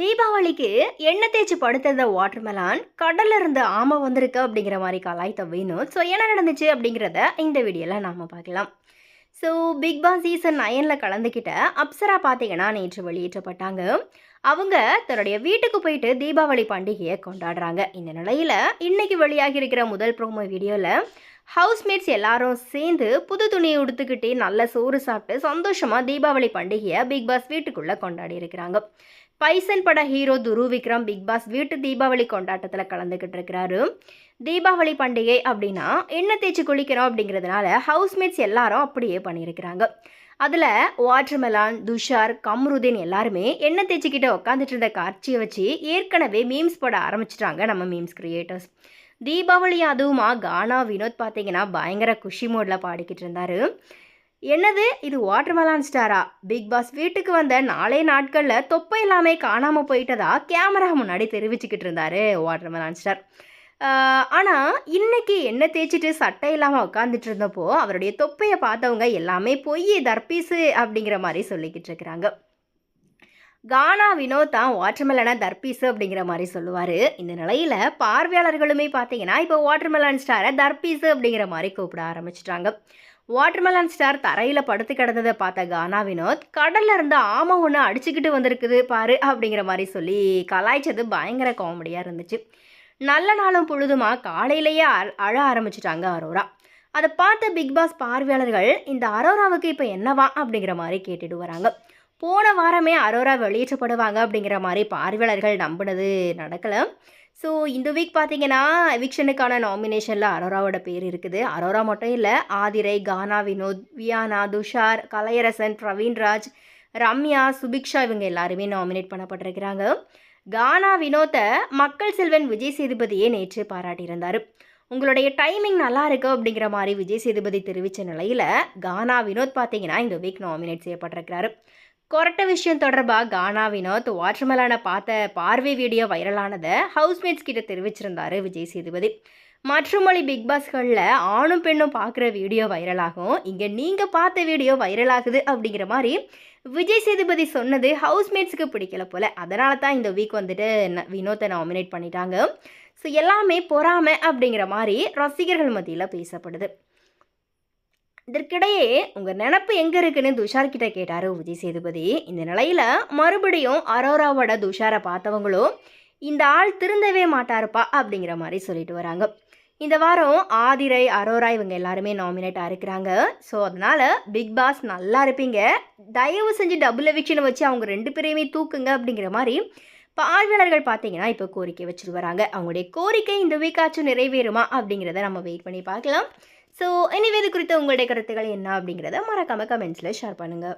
தீபாவளிக்கு எண்ணெய் தேய்ச்சி படுத்திருந்த வாட்டர்மெலான் கடல்ல இருந்து ஆமை வந்திருக்கு அப்படிங்கிற மாதிரி கலாய்த்த வேணும் ஸோ என்ன நடந்துச்சு அப்படிங்கிறத இந்த வீடியோவில் நாம் பார்க்கலாம். ஸோ பிக் பாஸ் சீசன் நயனில் கலந்துக்கிட்ட அப்சரா பார்த்தீங்கன்னா நேற்று வெளியேற்றப்பட்டாங்க அவங்க தன்னுடைய வீட்டுக்கு போயிட்டு தீபாவளி பண்டிகையை கொண்டாடுறாங்க. இந்த நிலையில் இன்னைக்கு வெளியாகி இருக்கிற முதல் ப்ரோமோ வீடியோவில் ஹவுஸ்மேட்ஸ் எல்லாரும் சேர்ந்து புது துணியை உடுத்துக்கிட்டே நல்ல சோறு சாப்பிட்டு சந்தோஷமாக தீபாவளி பண்டிகையை பிக் பாஸ் வீட்டுக்குள்ளே கொண்டாடி இருக்கிறாங்க. பைசன் பட ஹீரோ துரு விக்ரம் பிக் பாஸ் வீட்டு தீபாவளி கொண்டாட்டத்தில் கலந்துக்கிட்டு இருக்கிறாரு. தீபாவளி பண்டிகை அப்படின்னா எண்ணெய் தேய்ச்சி குளிக்கிறோம் அப்படிங்கிறதுனால ஹவுஸ்மேட்ஸ் எல்லாரும் அப்படியே பண்ணியிருக்கிறாங்க. அதில் வாட்டர்மெலான் துஷார் கம்ருதீன் எல்லாருமே எண்ணெய் தேய்ச்சிக்கிட்ட உட்காந்துட்டு இருந்த காட்சியை வச்சு ஏற்கனவே மீம்ஸ் போட ஆரம்பிச்சிட்டாங்க நம்ம மீம்ஸ் கிரியேட்டர்ஸ் தீபாவளி அதுவுமா கானா வினோத் பார்த்தீங்கன்னா பயங்கர குஷி மோடில் பாடிக்கிட்டு இருந்தார். என்னது? இது வாட்டர்மெலான் ஸ்டாரா பிக் பாஸ் வீட்டுக்கு வந்த நாளே நாட்களில் தொப்பை எல்லாமே காணாமல் போயிட்டதா கேமரா முன்னாடி தெரிவிச்சுக்கிட்டு இருந்தாரு வாட்டர்மெலான் ஸ்டார் ஆனால் இன்னைக்கு எண்ணெய் தேய்ச்சிட்டு சட்டை இல்லாமல் உட்காந்துட்டு இருந்தப்போ அவருடைய தொப்பையை பார்த்தவங்க எல்லாமே பொய் தர்பீஸு அப்படிங்கிற மாதிரி சொல்லிக்கிட்டு இருக்கிறாங்க. கானா வினோத் தான் வாட்டர்மெலனை தர்பீஸு அப்படிங்கிற மாதிரி சொல்லுவார். இந்த நிலையில் பார்வையாளர்களுமே பார்த்தீங்கன்னா இப்போ வாட்டர்மெலன் ஸ்டாரை தர்பீஸு அப்படிங்கிற மாதிரி கூப்பிட ஆரம்பிச்சிட்டாங்க. வாட்டர்மெலன் ஸ்டார் தரையில் படுத்து கிடந்ததை பார்த்த கானா வினோத் கடல்ல இருந்து ஆமை ஒன்று அடிச்சுக்கிட்டு வந்திருக்குது பாரு அப்படிங்கிற மாதிரி சொல்லி கலாய்ச்சது பயங்கர காமெடியாக இருந்துச்சு. நல்ல நாளும் பொழுதுமா காலையிலேயே அழ- அழ ஆரம்பிச்சிட்டாங்க அரோரா. அதை பார்த்த பிக் பாஸ் பார்வையாளர்கள் இந்த அரோராவுக்கு இப்போ என்னவா அப்படிங்கிற மாதிரி கேட்டுட்டு வராங்க. போன வாரமே அரோரா வெளியேற்றப்படுவாங்க அப்படிங்கிற மாதிரி பார்வையாளர்கள் நம்பினது நடக்கலை. ஸோ இந்த வீக் பார்த்தீங்கன்னா எவிக்ஷனுக்கான நாமினேஷனில் அரோராவோட பேர் இருக்குது. அரோரா மட்டும் இல்லை ஆதிரை கானா வினோத் வியானா துஷார் கலையரசன் பிரவீன்ராஜ் ரம்யா சுபிக்ஷா இவங்க எல்லாருமே நாமினேட் பண்ணப்பட்டிருக்கிறாங்க. கானா வினோத்தை மக்கள் செல்வன் விஜய் சேதுபதியே நேற்று பாராட்டியிருந்தார். உங்களுடைய டைமிங் நல்லா இருக்கு அப்படிங்கிற மாதிரி விஜய் சேதுபதி தெரிவித்த நிலையில் கானா வினோத் பார்த்தீங்கன்னா இந்த வீக் நாமினேட் செய்யப்பட்டிருக்கிறாரு. கொரட்ட விஷயம் தொடர்பாக கானா வினோத்? வாட்டர்மெலானை பார்த்த பார்வை வீடியோ வைரலானதை ஹவுஸ்மேட்ஸ் கிட்ட தெரிவிச்சிருந்தாரு விஜய் சேதுபதி. மற்றுமொழி பிக் பாஸ்களில் ஆணும் பெண்ணும் பார்க்குற வீடியோ வைரலாகும். இங்கே நீங்கள் பார்த்த வீடியோ வைரலாகுது அப்படிங்கிற மாதிரி விஜய் சேதுபதி சொன்னது ஹவுஸ்மேட்ஸுக்கு பிடிக்கல போல். அதனால தான் இந்த வீக் வந்துட்டு ந- வினோத்தை நாமினேட் பண்ணிட்டாங்க. ஸோ எல்லாமே பொறாமை அப்படிங்கிற மாதிரி ரசிகர்கள் மத்தியில் பேசப்படுது. இதற்கிடையே உங்கள் நினப்பு எங்கே இருக்குன்னு துஷார்கிட்ட கேட்டார் விஜய் சேதுபதி. இந்த நிலையில் மறுபடியும் அரோராவோட துஷாரை பார்த்தவங்களும் இந்த ஆள் திருந்தவே மாட்டாருப்பா அப்படிங்கிற மாதிரி சொல்லிட்டு வராங்க. இந்த வாரம் ஆதிரை அரோரா இவங்க எல்லாருமே நாமினேட்டாக இருக்கிறாங்க. ஸோ அதனால் பிக் பாஸ் நல்லா இருப்பீங்க. தயவு செஞ்சு டபுள் எவிக்ஷனை வச்சு அவங்க ரெண்டு பேரையுமே தூக்குங்க அப்படிங்கிற மாதிரி இப்போ பார்வையாளர்கள் பார்த்தீங்கன்னா இப்போ கோரிக்கை வச்சுட்டு வராங்க அவங்களுடைய கோரிக்கை இந்த வீக்காச்சும் நிறைவேறுமா அப்படிங்கிறத நம்ம வெயிட் பண்ணி பார்க்கலாம். ஸோ எனிவே இது குறித்த உங்களுடைய கருத்துக்கள் என்ன அப்படிங்கிறத மறக்காமல் கமெண்ட்ஸில் ஷேர் பண்ணுங்கள்